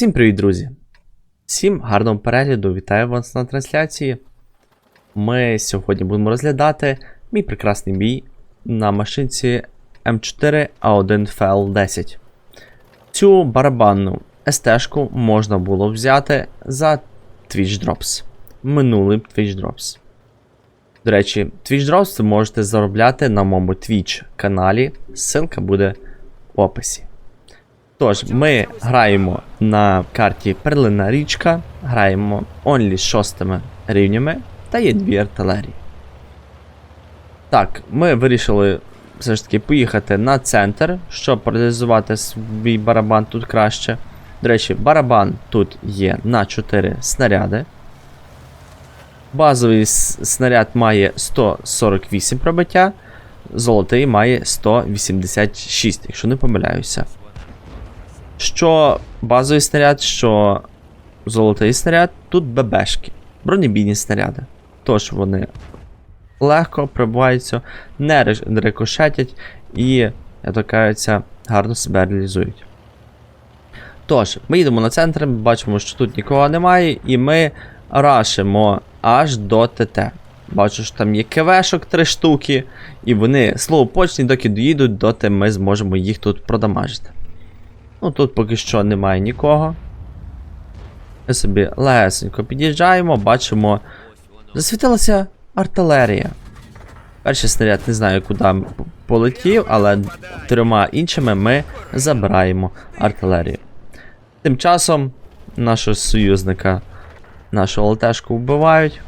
Всім привіт, друзі! Всім гарного перегляду, вітаю вас на трансляції. Ми сьогодні будемо розглядати мій прекрасний бій на машинці М4 А1 FL10. Цю барабанну СТ-шку можна було взяти за Twitch Drops. Минулий Twitch Drops. До речі, Twitch Drops ви можете заробляти на моєму Twitch каналі. Ссылка буде в описі. Тож, ми граємо на карті Перлина річка, граємо онлі з шостими рівнями та є дві артилерії. Так, ми вирішили все ж таки поїхати на центр, щоб реалізувати свій барабан тут краще. До речі, барабан тут є на 4 снаряди. Базовий снаряд має 148 пробиття, золотий має 186, якщо не помиляюся. Що базовий снаряд, що золотий снаряд, тут ББшки, бронебійні снаряди. Тож вони легко прибуваються, не рикошетять і, як то кажеться, гарно себе реалізують. Тож, ми їдемо на центр, бачимо, що тут нікого немає, і ми рашимо аж до ТТ. Бачу, що там є КВшок 3 штуки, і вони слоупочні, доки доїдуть, доти ми зможемо їх тут продамажити. Ну тут поки що немає нікого. Ми собі легесенько під'їжджаємо, бачимо. Засвітилася артилерія. Перший снаряд не знаю, куди полетів, але трьома іншими ми забираємо артилерію. Тим часом нашого союзника, нашого ЛТшку вбивають.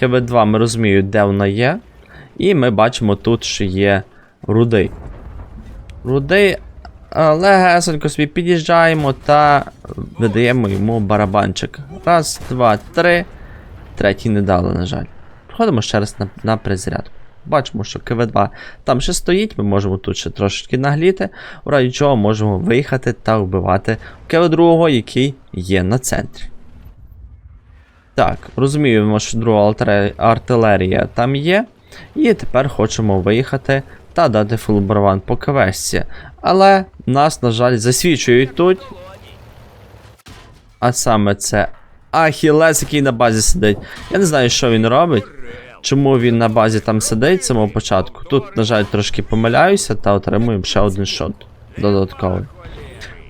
КВ-2 ми розуміємо, де вона є. І ми бачимо тут, що є рудий. Рудий легесенько собі під'їжджаємо та видаємо йому барабанчик. Раз, два, три. Третій не дали, на жаль. Проходимо ще раз на, на перезарядку. Бачимо, що КВ2 там ще стоїть, ми можемо тут ще трошечки нагліти, у разі чого можемо виїхати та вбивати КВ2, який є на центрі. Так, розуміємо, що друга артилерія там є. І тепер хочемо виїхати та дати фулбарван по КВСці. Але нас, на жаль, засвічують тут. А саме це Ахілес, який на базі сидить. Я не знаю, що він робить. Чому він на базі там сидить з самого початку. Тут, на жаль, трошки помиляюся та отримуємо ще один шот додатковий.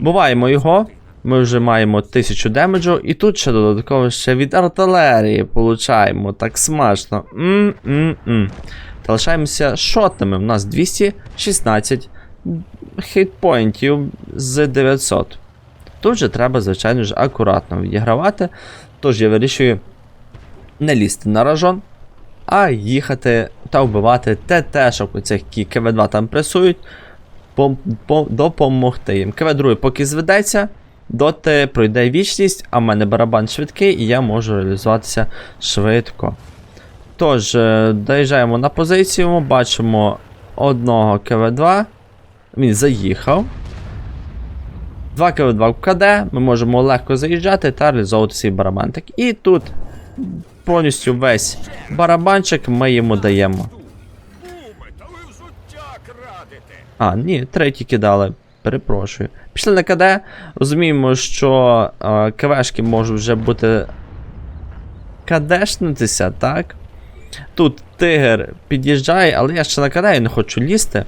Буваємо його. Ми вже маємо 1000 демеджу, і тут ще додатково ще від артилерії получаємо. Так смачно. М-м-м. Та лишаємося шотними. У нас 216 хейтпоінтів з 900. Тут же треба, звичайно ж, акуратно відігравати. Тож я вирішую не лізти на рожон, а їхати та вбивати ТТ-шок у цих які КВ2 там пресують, пом- пом- допомогти їм. КВ2 поки зведеться, доти пройде вічність, а в мене барабан швидкий, і я можу реалізуватися швидко. Тож, е, доїжджаємо на позицію, бачимо одного КВ2. Він заїхав. 2 КВ2 в КД, ми можемо легко заїжджати та реалізовувати свій барабанчик. І тут повністю весь барабанчик ми йому даємо. А, ні, третій кидали. Перепрошую. Пішли на КД. Розуміємо, що е, КВшки можуть вже бути кадешнутися, так? Тут тигр під'їжджає, але я ще на КД не хочу лізти.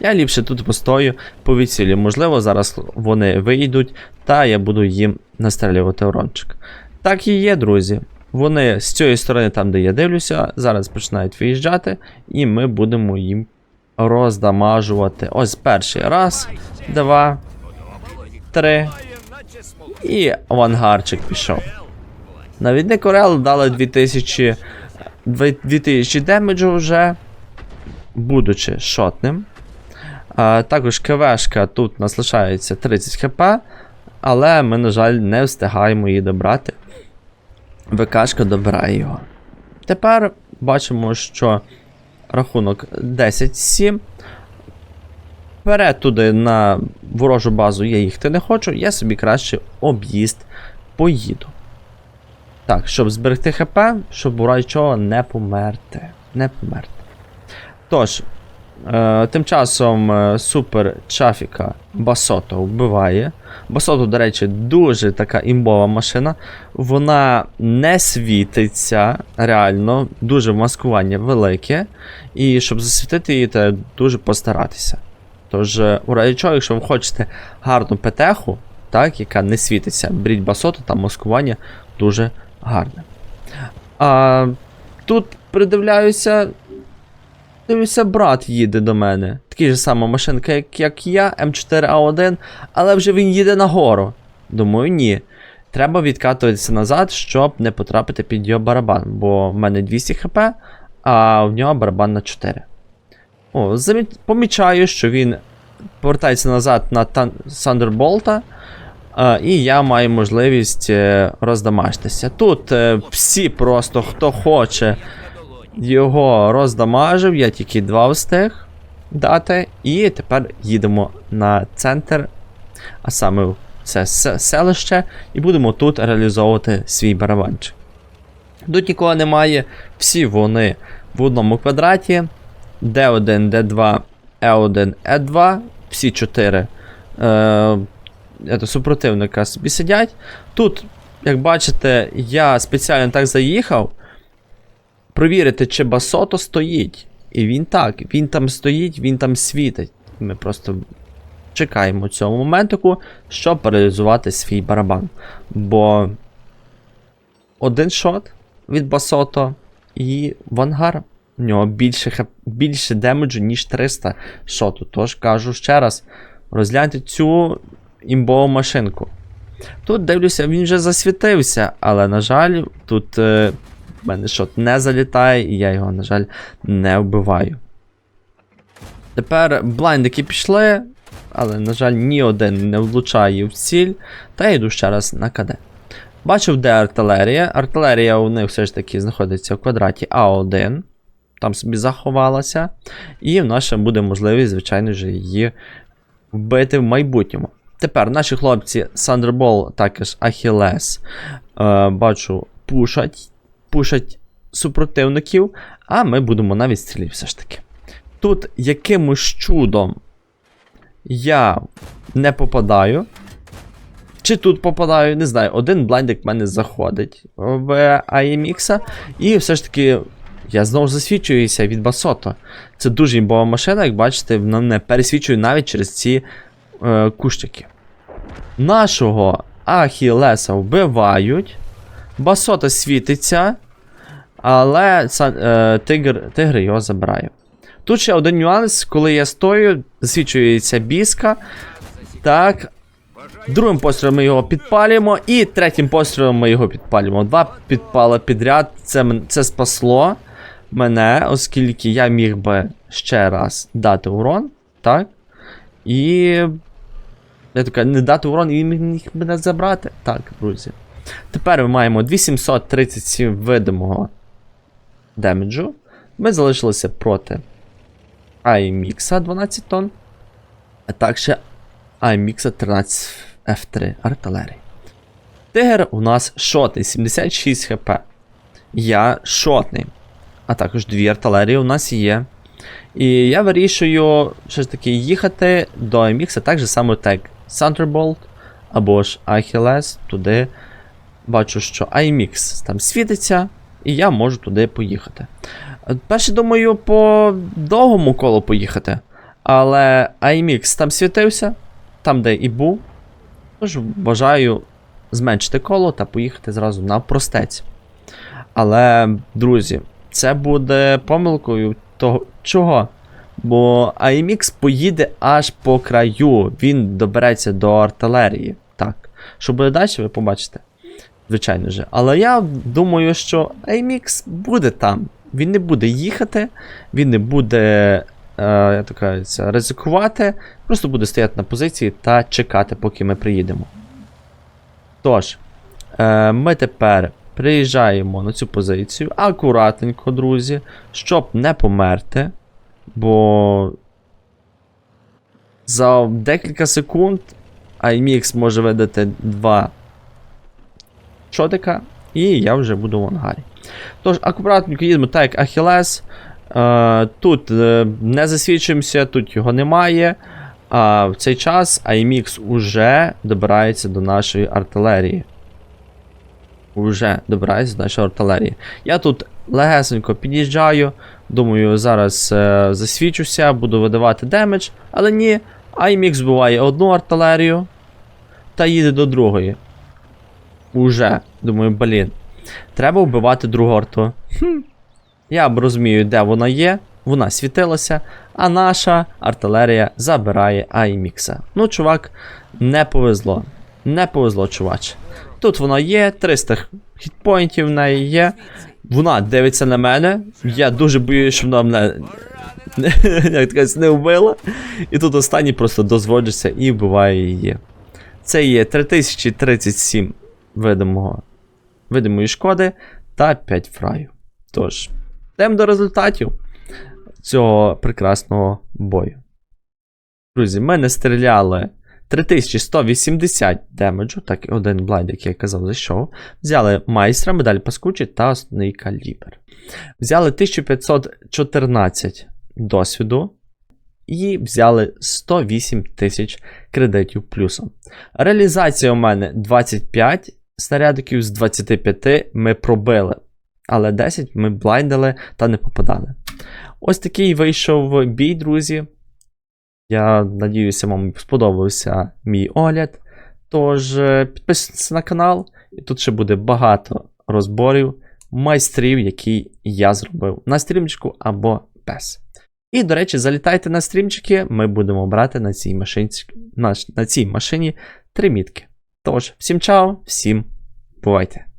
Я ліпше тут постою по весіллі. Можливо, зараз вони вийдуть, та я буду їм настрелювати урончик. Так і є, друзі. Вони з цієї сторони, там, де я дивлюся, зараз починають виїжджати, і ми будемо їм роздамажувати. Ось перший раз, два, три. І авангарчик пішов. Навідник Орел дали 2000, 2000 демеджу вже, будучи шотним. А, також КВшка тут нас лишається 30 хп, але ми, на жаль, не встигаємо її добрати. ВКшка добирає його. Тепер бачимо, що рахунок 10-7. Вперед туди на ворожу базу я їхати не хочу, я собі краще об'їзд поїду. Так, щоб зберегти ХП, щоб у разі чого не померти. Не померти. Тож, Е, тим часом е, супер Чафіка Басото вбиває. Басото, до речі, дуже така імбова машина. Вона не світиться реально, дуже маскування велике. І щоб засвітити її, треба дуже постаратися. Тож, е, у разі чого, якщо ви хочете гарну петеху, так, яка не світиться, беріть басото, там маскування дуже гарне. А тут придивляюся. Дивлюся, брат їде до мене. Такий же сама машинка, як, як я, М4А1, але вже він їде нагору. Думаю, ні. Треба відкатуватися назад, щоб не потрапити під його барабан, бо в мене 200 хп, а в нього барабан на 4. О, замі... помічаю, що він повертається назад на тан... Сандерболта, і я маю можливість е, роздамажитися. Тут е, всі просто, хто хоче, його роздамажив, я тільки два встиг дати. І тепер їдемо на центр, а саме це селище, і будемо тут реалізовувати свій барабанчик. Тут нікого немає, всі вони в одному квадраті. D1, D2, E1, E2, всі чотири е, ето, супротивника собі сидять. Тут, як бачите, я спеціально так заїхав. Провірити, чи басото стоїть. І він так, він там стоїть, він там світить. Ми просто чекаємо цього моментику, щоб реалізувати свій барабан. Бо один шот від басото і вангар. У нього більше, більше демеджу, ніж 300 шоту. Тож кажу ще раз, розгляньте цю імбову машинку. Тут дивлюся, він вже засвітився, але, на жаль, тут е, мене шот не залітає, і я його, на жаль, не вбиваю. Тепер блайндики пішли, але, на жаль, ні один не влучає в ціль. Та я йду ще раз на КД. Бачив, де артилерія. Артилерія у них все ж таки знаходиться в квадраті А1. Там собі заховалася. І в нас ще буде можливість, звичайно ж, її вбити в майбутньому. Тепер наші хлопці Thunderbolt, також Achilles, е, бачу, пушать, пушать супротивників, а ми будемо на відстрілі все ж таки. Тут якимось чудом я не попадаю. Чи тут попадаю, не знаю. Один блайндик в мене заходить в IMX, і все ж таки я знову ж засвідчуюся від Басото. Це дуже імбова машина, як бачите, вона не пересвічує навіть через ці е, кущики. Нашого Ахілеса вбивають. Басота світиться, але е, тигр, тигр його забирає. Тут ще один нюанс, коли я стою, засвічується біска. Так. Другим пострілом ми його підпалюємо, і третім пострілом ми його підпалюємо. Два підпали підряд. Це, це спасло мене, оскільки я міг би ще раз дати урон. Так. І. Я така, не дати урон, і він міг мене забрати. Так, друзі. Тепер ми маємо 2737 видимого демеджу. Ми залишилися проти IMX 12 тонн. А також IMX 13 F3 артилерії. Тигр у нас шотний, 76 хп. Я шотний. А також дві артилерії у нас є. І я вирішую все ж таки їхати до IMX, так же само так Thunderbolt або ж Achilles туди. Бачу, що IMX там світиться, і я можу туди поїхати. Перше, думаю, по довгому колу поїхати. Але IMX там світився, там, де і був. Тож бажаю зменшити коло та поїхати зразу на простець. Але, друзі, це буде помилкою того чого? Бо AMX поїде аж по краю, він добереться до артилерії. Так. Що буде далі, ви побачите. Звичайно же. Але я думаю, що AMX буде там. Він не буде їхати, він не буде як то кажеться, ризикувати, просто буде стояти на позиції та чекати, поки ми приїдемо. Тож, е, ми тепер приїжджаємо на цю позицію акуратненько, друзі, щоб не померти. Бо за декілька секунд IMX може видати два шотика, і я вже буду в ангарі. Тож, акуратненько їдемо так, як Ахілес. Е, тут е, не засвідчуємося, тут його немає. А в цей час IMX уже добирається до нашої артилерії. Уже добирається до нашої артилерії. Я тут легесенько під'їжджаю. Думаю, зараз е, засвічуся, буду видавати демедж, але ні. IMX збиває одну артилерію та їде до другої. Уже. Думаю, блін. Треба вбивати другу арту. Хм. Я б розумію, де вона є. Вона світилася, а наша артилерія забирає IMX. Ну, чувак, не повезло. Не повезло, чувач. Тут вона є, 300 хітпоінтів в неї є. Вона дивиться на мене. Я дуже боюсь, що вона мене не вбила. І тут останній просто дозводжується і вбиває її. Це є 3037 видимого, видимої шкоди та 5 фраю. Тож, йдемо до результатів цього прекрасного бою. Друзі, ми не стріляли 3180 демеджу, так і один блайд, як я казав, зайшов. Взяли майстра, медаль паскучі та основний калібр. Взяли 1514 досвіду. І взяли 108 тисяч кредитів плюсом. Реалізація у мене 25 снарядиків з 25 ми пробили. Але 10 ми блайндили та не попадали. Ось такий вийшов бій, друзі. Я надіюся, вам сподобався мій огляд. Тож, е, підписуйтесь на канал, і тут ще буде багато розборів майстрів, які я зробив на стрімчику або без. І, до речі, залітайте на стрімчики, ми будемо брати на цій, машинці, на, на цій машині три мітки. Тож, всім чао, всім бувайте!